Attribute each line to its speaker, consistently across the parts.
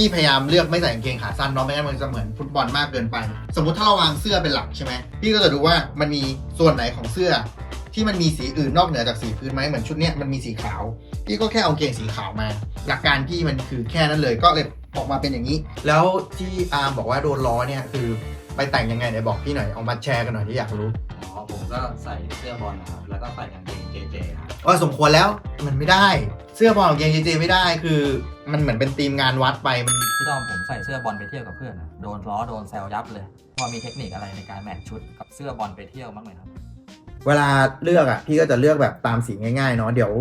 Speaker 1: พี่พยายามเลือกไม่ใส่กางเกงขาสั้นเนาะไม่งั้นมันจะเหมือนฟุตบอลมากเกินไป สมมติถ้าเราวางเสื้อเป็นหลักใช่ไหมพี่ก็จะดูว่ามันมีส่วนไหนของเสื้อ ที่มันมีสีอื่นนอกเหนือจากสีพื้นไหมเหมือนชุดเนี้ยมันมีสีขาวพี่ก็แค่เอาเกงสีขาวมา หลักการพี่มันคือแค่นั้นเลยก็เลยออกมาเป็นอย่างนี้ แล้วที่อาร์มบอกว่าโดนล้อเนี่ยคือไปแต่งยังไงไหนบอกพี่หน่อยเอามาแชร์กันหน่อยที่อยากรู้
Speaker 2: อ๋อผมก็ใส่เสื้อบอลนะครับแล้วก็ใส่กางเกง เจเจครับ
Speaker 1: ว่าสมควรแล้วมันไม่ได้ เสื้อบอลของเกงเจเจไม่ได้คือ มันเหมือนเป็นทีมงานวัดไปมัน
Speaker 2: ที่ตอนผมใส่เสื้อบอลไปเที่ยวกับเพื่อนอะโดนล้อโดนแซวยับเลยพอมีเทคนิคอะไรในการแมทชุดกับเสื้อบอลไปเที่ยวบ้างไหมครับ
Speaker 1: เวลาเลือกอะพี่ก็จะเลือกแบบตามสีง่ายๆเนาะเดี๋ยว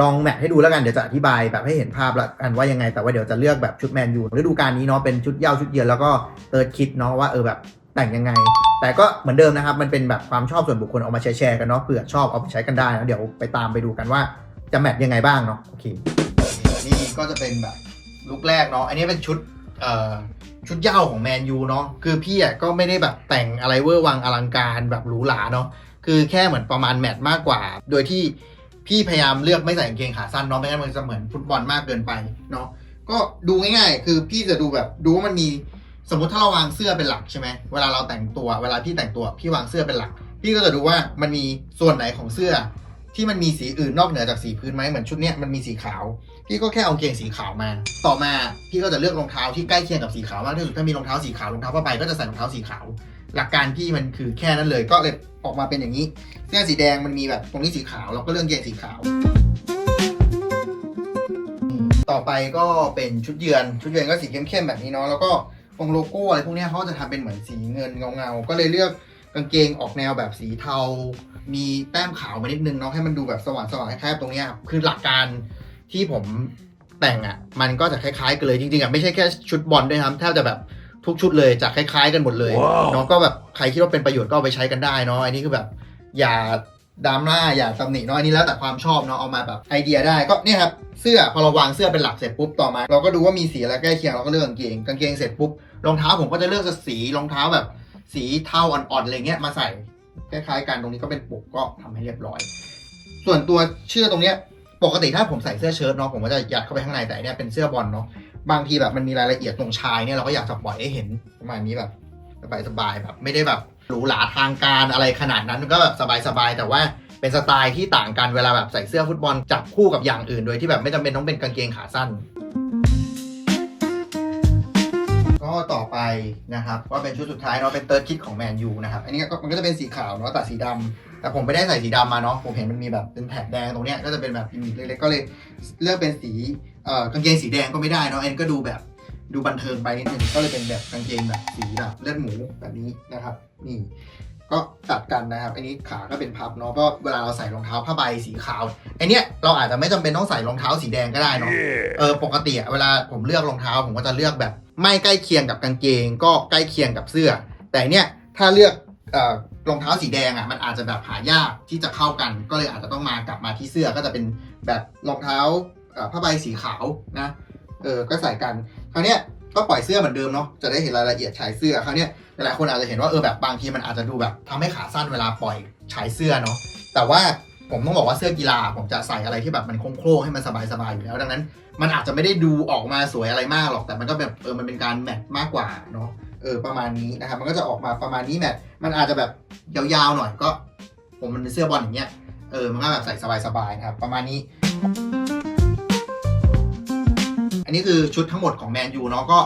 Speaker 1: ลองแมทให้ดูแล้วกันเดี๋ยวจะอธิบายแบบให้เห็นภาพละกันว่ายังไงแต่ว่าเดี๋ยวจะเลือกแบบชุดแมนยูฤดูกาลนี้เนาะเป็นชุดเย้าชุดเยือนแล้วก็เติร์ดคิดเนาะว่าเออแบบ แต่งยังไง แต่ก็เหมือนเดิมนะครับ มันเป็นแบบความชอบส่วนบุคคลเอามาแชร์กันเนาะเผื่อชอบเอาไปใช้กันได้นะเดี๋ยวไปตามไปดูกันว่าจะแมทยังไงบ้างเนาะโอเคนี่ก็จะเป็นแบบลุคแรกเนาะอันนี้เป็นชุดเอ่อชุดเย้าของแมนยูเนาะคือพี่อะก็ไม่ได้แบบแต่งอะไรเวอร์วังอลังการแบบหรูหราเนาะคือแค่เหมือนประมาณแมตช์มากกว่า โดยที่พี่พยายามเลือกไม่ใส่กางเกงขาสั้นเนาะไม่งั้นมันจะเหมือนฟุตบอลมากเกินไปเนาะก็ดูง่ายๆ คือพี่จะดูแบบดูว่ามันมี สมมติถ้าเราวางเสื้อเป็นหลักใช่ไหมเวลาเราแต่งตัว เวลาพี่แต่งตัวพี่วางเสื้อเป็นหลัก พี่ก็จะดูว่ามันมีส่วนไหนของเสื้อ ที่มันมีสีอื่นนอกเหนือจากสีพื้นไหมเหมือนชุดเนี้ยมันมีสีขาว พี่ก็แค่เอาเกงสีขาวมา ต่อมาพี่ก็จะเลือกรองเท้าที่ใกล้เคียงกับสีขาวมากที่สุดถ้ามีรองเท้าสีขาวรองเท้าผ้าใบก็จะใส่รองเท้าสีขาว หลักการพี่มันคือแค่นั้นเลยก็เลยออกมาเป็นอย่างนี้ เสื้อสีแดงมันมีแบบตรงนี้สีขาวเราก็เลือกเกงสีขาวต่อไปก็เป็นชุดเยือน ชุดเยือนก็สีเข้มๆแบบนี้เนาะ แล้วก็ ตรงโลโก้อะไรพวกเนี้ยเขาจะทำเป็นเหมือนสีเงินเงาๆ ก็เลยเลือกกางเกงออกแนวแบบสีเทา มีแต้มขาวมานิดนึงเนาะให้มันดูแบบสว่างๆคล้ายๆตรงเนี้ยครับคือหลักการที่ผมแต่งอะ มันก็จะคล้ายๆกันเลยจริงๆอะไม่ใช่แค่ชุดบอลด้วยครับแทบจะแบบทุกชุดเลยจะคล้ายๆกันหมดเลย
Speaker 3: Wow
Speaker 1: เนาะก็แบบใครคิดว่าเป็นประโยชน์ก็เอาไปใช้กันได้เนาะอันนี้คือแบบอย่า ดราม่าอย่าตำหนิเนาะอันนี้แล้วแต่ความชอบเนาะเอามาแบบไอเดียได้ก็เนี่ยครับเสื้อพอเราวางเสื้อเป็นหลักเสร็จปุ๊บต่อมา เราก็ดูว่ามีสีอะไรใกล้เคียงเราก็เลือกกางเกงกางเกงเสร็จปุ๊บรองเท้าผมก็จะเลือกสีรองเท้าแบบ สีเทาอ่อนๆอะไรเงี้ยมาใส่คล้ายๆกันตรงนี้ก็เป็นปุกก็ทำให้เรียบร้อย ส่วนตัวเชื่อตรงเนี้ยปกติถ้าผมใส่เสื้อเชิ้ตเนาะผมก็จะยัดเข้าไปข้างในแต่อันเนี่ยเป็นเสื้อบอลเนาะบางทีแบบมันมีรายละเอียดตรงชายเนี่ยเราก็อยากจะปล่อยให้เห็นประมาณนี้แบบสบายๆแบบไม่ได้แบบ หรูหราทางการอะไรขนาดนั้นก็แบบสบายๆแต่ว่าเป็นสไตล์ที่ต่างกันเวลาแบบใส่เสื้อฟุตบอลจับคู่กับอย่างอื่น โดยที่แบบไม่จำเป็นต้องเป็นกางเกงขาสั้น ก็ต่อไปนะครับก็เป็นชุดสุดท้ายเนาะเป็นเติร์ดคิดของแมนยูนะครับอันนี้ก็มันก็จะเป็นสีขาวเนาะตัดสีดำแต่ผมไม่ได้ใส่สีดำมาเนาะผมเห็นมันมีแบบเป็นแถบแดงตรงเนี้ยก็จะเป็นแบบกิมมิคเล็กๆก็เลยเลือกเป็นสีเอ่อกางเกงสีแดงก็ไม่ได้เนาะอันก็ดูแบบ ดูบันเทิงไปนิดนึงก็เลยเป็นแบบกางเกงแบบสีแบบเลือดหมูแบบนี้นะครับ นี่ก็ตัดกันนะครับ อันนี้ขาก็เป็นพับเนาะเพราะเวลาเราใส่รองเท้าผ้าใบสีขาวไอเนี้ยเราอาจจะไม่จำเป็นต้องใส่รองเท้าสีแดงก็ได้เนาะเออปกติอะเวลาผมเลือกรองเท้าผมก็จะเลือกแบบ ไม่ใกล้เคียงกับกางเกง ก็ใกล้เคียงกับเสื้อ แต่เนี่ยถ้าเลือกเอ่อรองเท้าสีแดงอะมันอาจจะแบบหายากที่จะเข้ากัน ก็เลยอาจจะต้องมากลับมาที่เสื้อก็จะเป็นแบบรองเท้าเอ่อผ้าใบสีขาวนะเออก็ใส่กันค ราวเนี้ยก็ปล่อยเสื้อเหมือนเดิมเนาะจะได้เห็นรายละเอียดชายเสื้อคราวเนี้ยหลายคนอาจจะเห็นว่าเออแบบบางทีมันอาจจะดูแบบทำให้ขาสั้นเวลาปล่อยชายเสื้อเนาะแต่ว่าผมต้องบอกว่าเสื้อกีฬาผมจะใส่อะไรที่แบบมันโค้งๆให้มันสบายๆอยู่แล้วดังนั้น มันอาจจะไม่ได้ดูออกมาสวยอะไรมากหรอกแต่มันก็แบบเออมันเป็นการแมทมากกว่าเนาะเออประมาณนี้นะครับมันก็จะออกมาประมาณนี้แมทมันอาจจะแบบยาวๆหน่อยก็ ผมมันเป็นเสื้อบอลอย่างเงี้ยเออมันก็แบบใส่สบายๆนะครับประมาณนี้ อันนี้คือชุดทั้งหมดของแมนยูเนาะก็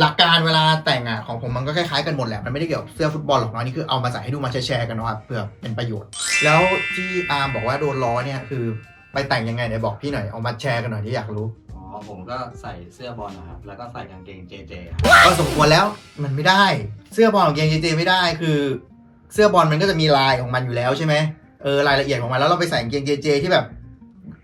Speaker 1: หลักการเวลาแต่งอะของผมมันก็คล้ายๆกันหมดแหละ มันไม่ได้เกี่ยวกับเสื้อฟุตบอลหรอกเนาะอันนี่คือเอามาใส่ให้ดูมาแชร์ๆกันเนาะครับเพื่อเป็นประโยชน์ แล้วที่อาร์มบอกว่าโดนล้อเนี่ยคือไปแต่งยังไงไหนบอกพี่หน่อยเอามาแชร์กันหน่อยที่อยากรู้
Speaker 2: อ๋อผมก็ใส่เสื้อบอลนะครับ แล้วก็ใส่กางเกงเจเจครับ
Speaker 1: ก็สมควรแล้วมันไม่ได้ เสื้อบอลของเกงเจเจไม่ได้คือ เสื้อบอลมันก็จะมีลายของมันอยู่แล้วใช่ไหมเออรายละเอียดของมันแล้วเราไปใส่กางเกงเจเจที่แบบ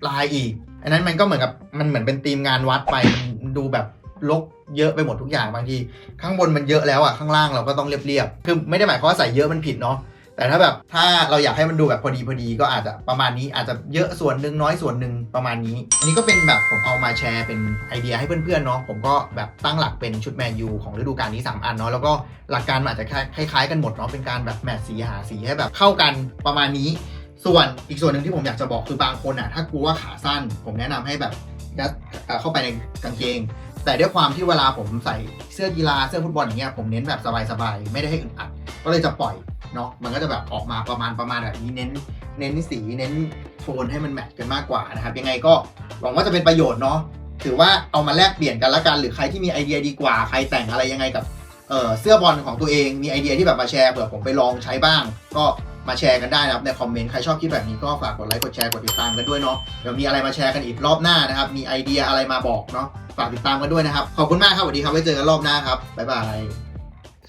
Speaker 1: ลายอีก อันนั้นมันก็เหมือนกับมันเหมือนเป็นธีมงานวัดไปมันดูแบบลกเยอะไปหมดทุกอย่างบางที ข้างบนมันเยอะแล้วอะข้างล่างเราก็ต้องเรียบๆคือไม่ได้หมายความว่าใส่เยอะมันผิดเนาะแต่ถ้าแบบถ้าเราอยากให้มันดูแบบพอดีพอดีก็อาจจะประมาณนี้อาจจะเยอะส่วนหนึ่งน้อยส่วนหนึ่งประมาณนี้ อันนี้ก็เป็นแบบผมเอามาแชร์เป็นไอเดียให้เพื่อนๆเนาะผมก็แบบตั้งหลักเป็นชุดแมนยูของฤดูกาลนี้ 3 อันเนาะแล้วก็หลักการมันอาจจะคล้ายๆกันหมมดเนาะเป็นการแบบแมทสีหาสีให้แบบเข้ากันประมาณนี้ ส่วนอีกส่วนหนึ่งที่ผมอยากจะบอกคือบางคนอะถ้ากลัวว่าขาสั้น ผมแนะนำให้แบบยัดเข้าไปในกางเกง แต่ด้วยความที่เวลาผมใส่เสื้อกีฬาเสื้อฟุตบอลอย่างเงี้ยผมเน้นแบบสบายๆไม่ได้ให้อึดอัด ก็เลยจะปล่อยเนาะมันก็จะแบบออกมาประมาณประมาณแบบนี้เน้น เน้นสีเน้นโทนให้มันแมทกันมากกว่านะครับ ยังไงก็หวังว่าจะเป็นประโยชน์เนาะถือว่าเอามาแลกเปลี่ยนกันละกัน หรือใครที่มีไอเดียดีกว่าใครแต่งอะไรยังไงกับเออเสื้อบอลของตัวเองมีไอเดียที่แบบมาแชร์เผื่อผมไปลองใช้บ้าง ก็ มาแชร์กันได้นะครับในคอมเมนต์ ใครชอบคลิปแบบนี้ก็ฝากกดไลค์ กดแชร์ กดติดตามกันด้วยเนาะ เดี๋ยวมีอะไรมาแชร์กันอีกรอบหน้านะครับ มีไอเดียอะไรมาบอกเนาะ ฝากติดตามกันด้วยนะครับ ขอบคุณมากครับสวัสดีครับ ไว้เจอกันรอบหน้าครับ บ๊ายบาย